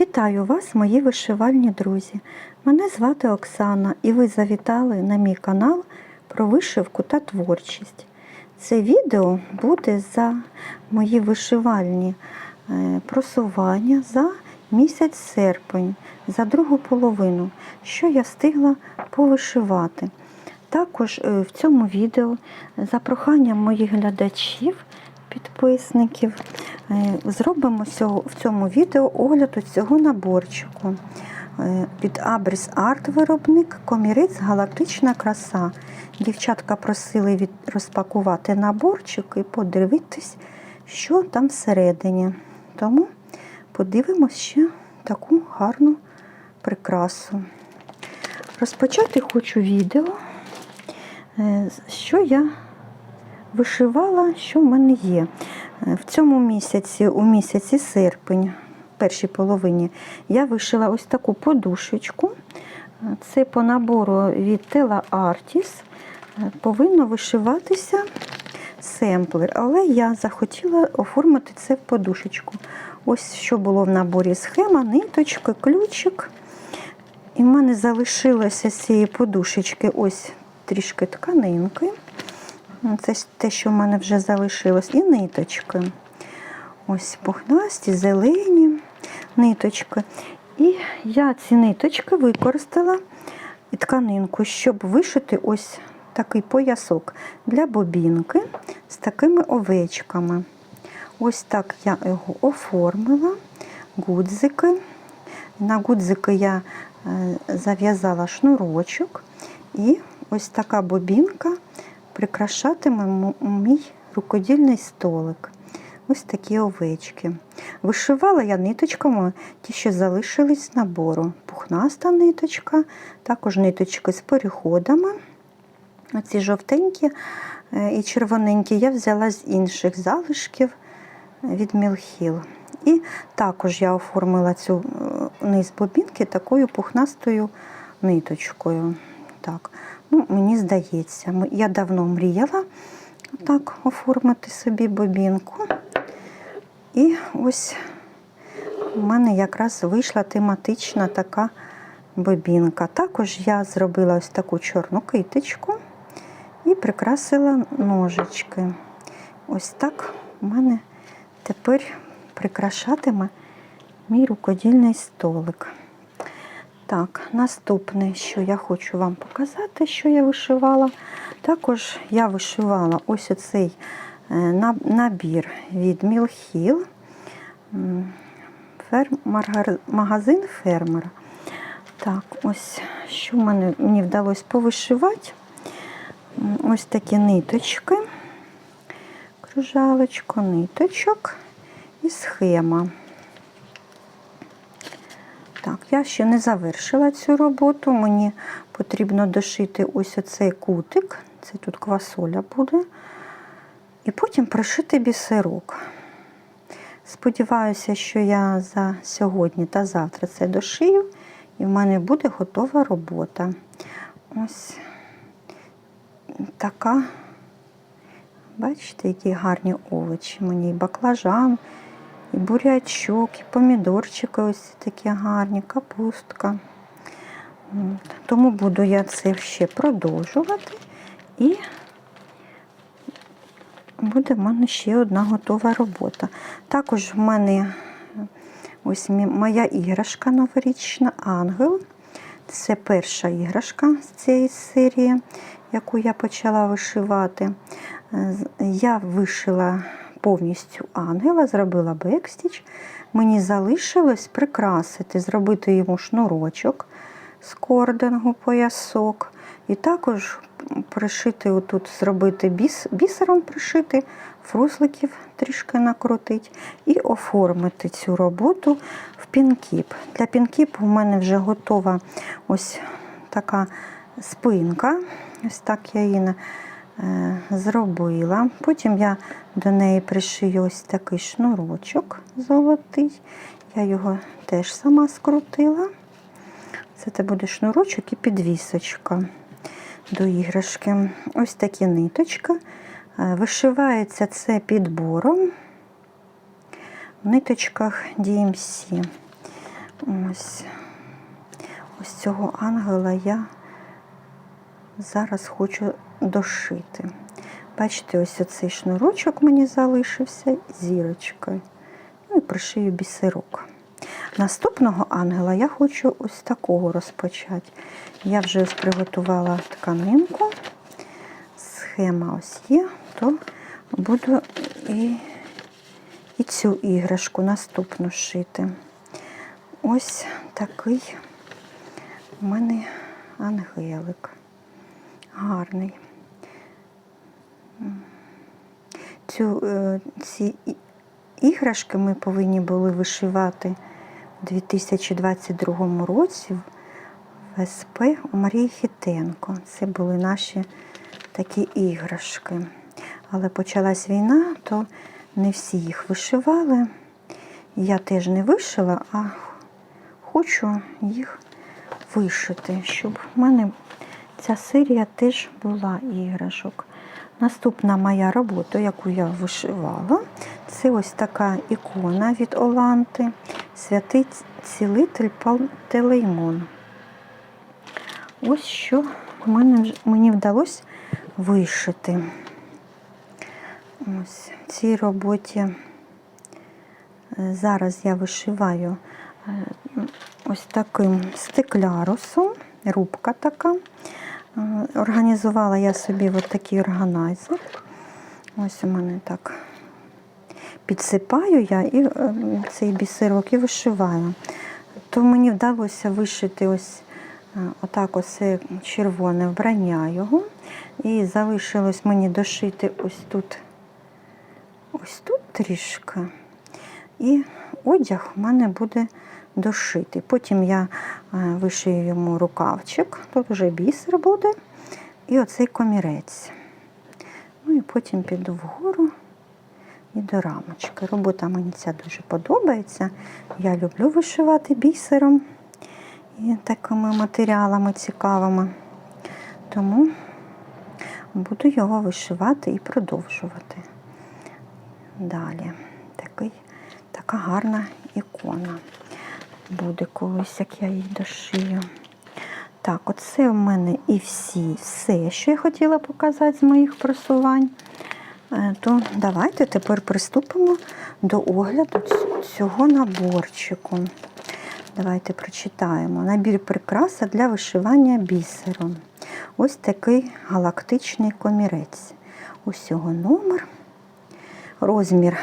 Вітаю вас, мої вишивальні друзі. Мене звати Оксана і ви завітали на мій канал про вишивку та творчість. Це відео буде за мої вишивальні е, просування за місяць серпень, за другу половину, що я встигла повишивати. Також е, в цьому відео за проханням моїх глядачів, підписників, е, зробимо в цьому відео огляд цього наборчику. Е, Від Абрис Арт виробник комірець Галактична краса. Дівчатка просили від... розпакувати наборчик і подивитись, що там всередині. Тому подивимось ще таку гарну прикрасу. Розпочати хочу відео, е, що я вишивала, що в мене є. Е, В цьому місяці, у місяці серпень, першій половині, я вишила ось таку подушечку. Е, Це по набору від Tela Artis. Е, Повинно вишиватися семплер, але я захотіла оформити це в подушечку. Ось що було в наборі схема, ниточка, ключик. І в мене залишилося з цієї подушечки ось трішки тканинки. Це те, що в мене вже залишилось, і ниточки. Ось пухнасті, зелені ниточки. І я ці ниточки використала і тканинку, щоб вишити ось такий поясок для бобінки з такими овечками. Ось так я його оформила, гудзики. На гудзики я е, зав'язала шнурочок, і ось така бобінка прикрашатиме мій рукодільний столик. Ось такі овечки. Вишивала я ниточками, ті, що залишились з набору. Пухнаста ниточка, також ниточки з переходами. Оці жовтенькі е, і червоненькі я взяла з інших залишків від Мілхіл. І також я оформила цю е, низ бобінки такою пухнастою ниточкою. Так, ну, мені здається, я давно мріяла так оформити собі бобінку. І ось у мене якраз вийшла тематична така бобінка. Також я зробила ось таку чорну китичку і прикрасила ножички. Ось так у мене тепер прикрашатиме мій рукодільний столик. Так, наступне, що я хочу вам показати, що я вишивала. Також я вишивала ось оцей е, набір від Мілхіл, магазин фермера. Так, ось що мене мені вдалося повишивати. Ось такі ниточки, кружалочку, ниточок і схема. Так, я ще не завершила цю роботу. Мені потрібно дошити ось оцей кутик. Це тут квасоля буде. І потім пришити бісерок. Сподіваюся, що я за сьогодні та завтра це дошию, і в мене буде готова робота. Ось така, бачите, які гарні овочі. Мені баклажан, і бурячок, і помідорчики ось такі гарні, капустка. Тому буду я це ще продовжувати. І буде в мене ще одна готова робота. Також в мене ось моя іграшка новорічна ангел. Це перша іграшка з цієї серії, яку я почала вишивати. Я вишила повністю ангела, зробила бекстіч. Мені залишилось прикрасити, зробити йому шнурочок з кордингу, поясок. І також пришити отут, зробити біс, бісером пришити, фрусликів трішки накрутити і оформити цю роботу в пінкіп. Для пінкіпу в мене вже готова ось така спинка. Ось так я її зробила. Потім я до неї пришию ось такий шнурочок золотий. Я його теж сама скрутила. Це це буде шнурочок і підвісочка до іграшки. Ось такі ниточки. Е, Вишивається це підбором в ниточках DMC. Ось. Ось цього ангела я зараз хочу дошити. Бачите, ось оцей шнурочок мені залишився зірочкою. Ну і пришию бісерок. Наступного ангела я хочу ось такого розпочати. Я вже ось приготувала тканинку. Схема ось є, то буду і, і цю іграшку наступну шити. Ось такий у мене ангелик. Гарний. Цю, е, ці іграшки ми повинні були вишивати у 2022 році в СП у Марії Хітенко. Це були наші такі іграшки. Але почалась війна, то не всі їх вишивали. Я теж не вишила, а хочу їх вишити, щоб в мене ця серія теж була іграшок. Наступна моя робота, яку я вишивала, це ось така ікона від Оланти, святий цілитель Пантелеймон. Ось що мені вдалося вишити. Ось в цій роботі е, зараз я вишиваю е, ось таким стеклярусом, рубка така. Е, Організувала я собі от такий органайзер. Ось у мене так підсипаю я і е, цей бісерок і вишиваю. То мені вдалося вишити ось е, отак ось червоне вбрання його. І залишилось мені дошити ось тут, ось тут трішки. І одяг в мене буде дошитий. Потім я е, вишию йому рукавчик, тут вже бісер буде, і оцей комірець. Ну і потім піду вгору і до рамочки. Робота мені ця дуже подобається. Я люблю вишивати бісером і такими матеріалами цікавими. Тому буду його вишивати і продовжувати. Далі такий, така гарна ікона буде колись, як я її дошию. Так, оце в мене і всі, все, що я хотіла показати з моїх просувань. Е, То давайте тепер приступимо до огляду цього наборчику. Давайте прочитаємо. Набір прикраса для вишивання бісером. Ось такий галактичний комірець. Усього номер. Розмір,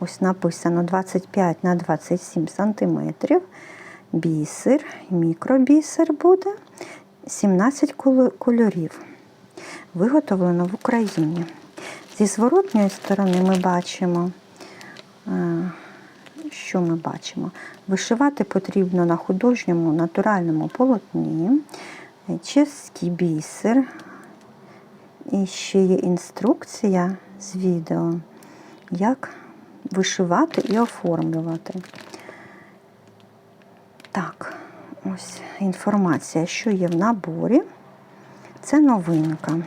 ось написано 25 на 27 сантиметрів. Бісер, мікробісер буде 17 кольорів. Виготовлено в Україні. Зі зворотньої сторони ми бачимо, е, що ми бачимо? Вишивати потрібно на художньому натуральному полотні, чеський бісер. І ще є інструкція з відео, як вишивати і оформлювати. Так, ось інформація, що є в наборі. Це новинка.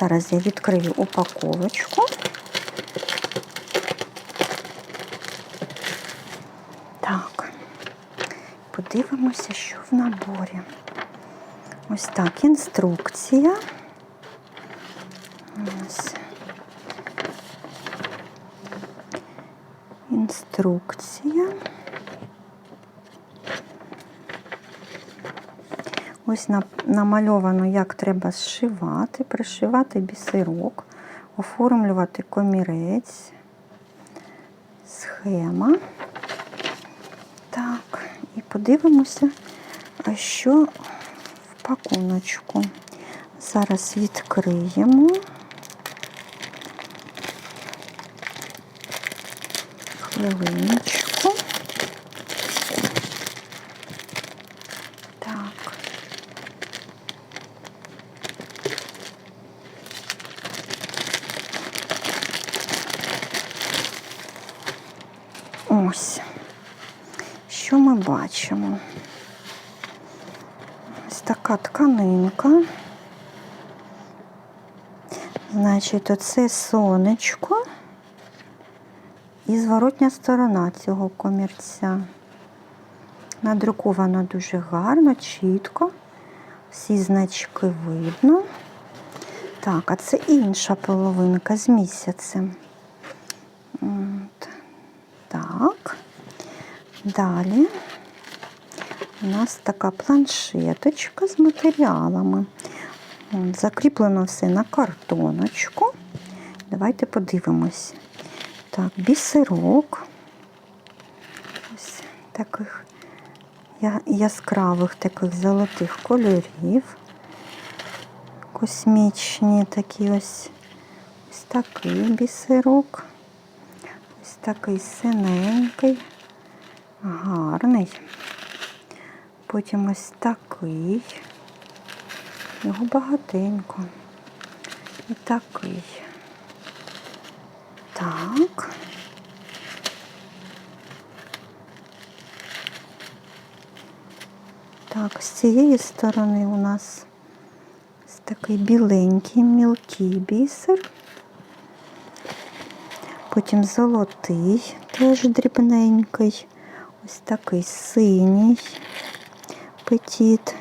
Зараз я відкрию упаковочку. Так, подивимося, що в наборі. Ось так, інструкція. Ось. Інструкція. Ось на- намальовано, як треба зшивати, пришивати бісерок, оформлювати комірець, схема. Так, і подивимося, що в пакуночку. Зараз відкриємо. Хвилиночку. Так. Ось. Що ми бачимо? Ось така тканинка. Значить, оце сонечко і зворотня сторона цього комірця. Надруковано дуже гарно, чітко. Всі значки видно. Так, а це інша половинка з місяцем. От. Так. Далі у нас така планшеточка з матеріалами. Закріплено все на картоночку. Давайте подивимось. Так, бісерок. Ось таких яскравих таких золотих кольорів. Космічні такі ось. Ось такий бісерок. Ось такий синенький, гарний. Потім ось такий. Його багатенько. І такий. Так. Так, з цієї сторони у нас ось такий біленький, мілкий бісер. Потім золотий, теж дрібненький. Ось такий синій петіт.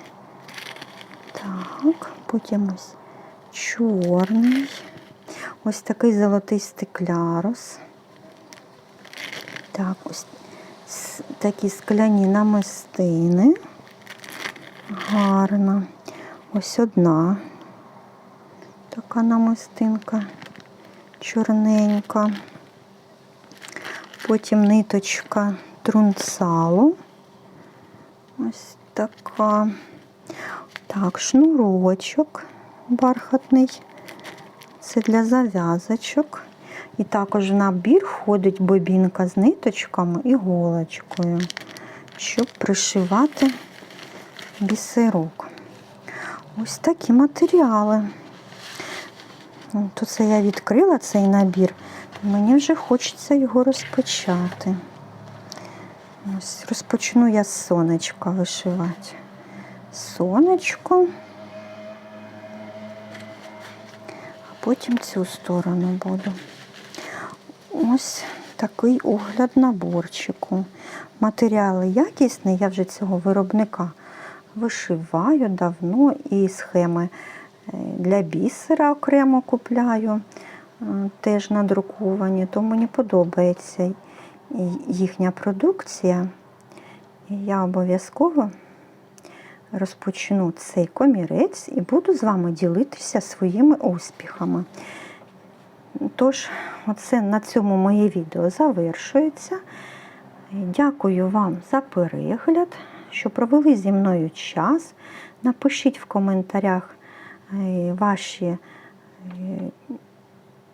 Так, потім ось чорний. Ось такий золотий стеклярус. Так, ось такі скляні намистини. Гарно. Ось одна така намистинка чорненька. Потім ниточка трунцалу. Ось така. Так, шнурочок бархатний. Це для зав'язочок. І також в набір входить бобінка з ниточками і голочкою, щоб пришивати бісерок. Ось такі матеріали. Ну, То це я відкрила цей набір. Мені вже хочеться його розпочати. Ось розпочну я з сонечка вишивати. Сонечко. А потім цю сторону буду. Ось такий огляд наборчику. Матеріали якісні, я вже цього виробника вишиваю давно і схеми е, для бісера окремо купляю, е, теж надруковані, то мені подобається їхня продукція. Я обов'язково розпочну цей комірець і буду з вами ділитися своїми успіхами. Тож, оце на цьому моє відео завершується. Дякую вам за перегляд, що провели зі мною час. Напишіть в коментарях е, ваші е,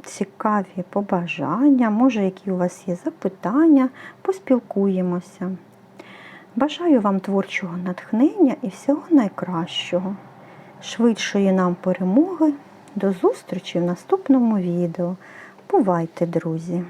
цікаві побажання, може, які у вас є запитання, поспілкуємося. Бажаю вам творчого натхнення і всього найкращого, швидшої нам перемоги. До зустрічі в наступному відео. Бувайте, друзі!